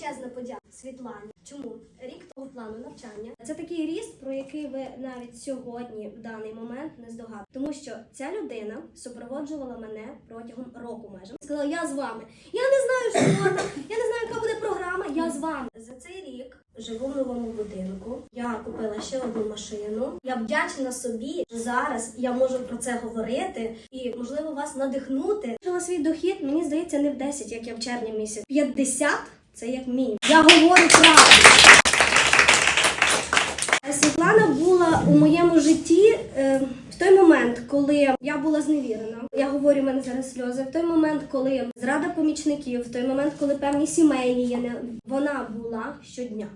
величезна подяка Світлані. Чому рік того плану навчання? Це такий ріст, про який ви навіть сьогодні в даний момент не здогадуєте. Тому що ця людина супроводжувала мене протягом року майже. Сказала, я з вами. Я не знаю, що вона, я не знаю, яка буде програма. Я з вами. За цей рік живу в новому будинку. Я купила ще одну машину. Я вдячна собі, що зараз я можу про це говорити і можливо вас надихнути. Жила свій дохід, мені здається, не в 10, як я в червні місяць. 50 – це як мінімум. Я говорю правду. Світлана була у моєму житті е, в той момент, коли я була зневірена. Я говорю, в мене зараз сльози. В той момент, коли зрада помічників, в той момент, коли певні сімейні є вона була щодня.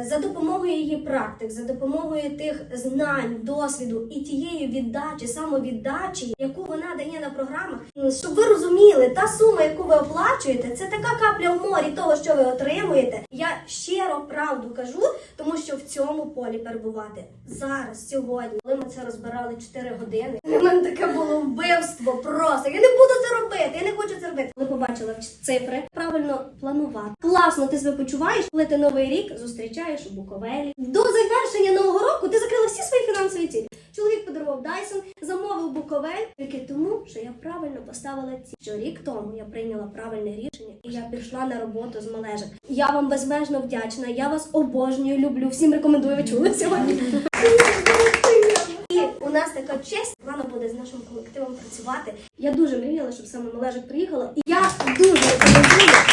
Е, За допомогою її практик, за допомогою тих знань, досвіду і тієї віддачі, самовіддачі, яку вона дає на програмах, щоб ви розуміли, та сума, яку ви оплачуєте, це така капля в морі того, що ви отримуєте. Я щиро правду кажу, тому що в цьому полі перебувати зараз, сьогодні, коли ми це розбирали 4 години. Для мене таке було вбивство просто. Я не буду це робити, я не хочу це робити. Коли побачила цифри, правильно планувати. Класно, ти себе почуваєш, коли ти новий рік зустрічаєш у Буковелі. До завершення Дайсон, замовив Буковель тільки тому, що я правильно поставила ці. Що рік тому я прийняла правильне рішення і я пішла на роботу з малежик. Я вам безмежно вдячна. Я вас обожнюю, люблю. Всім рекомендую. Ви чули сьогодні. І у нас така честь. Вона буде з нашим колективом працювати. Я дуже мріяла, щоб саме малежик приїхала. І я дуже рекомендую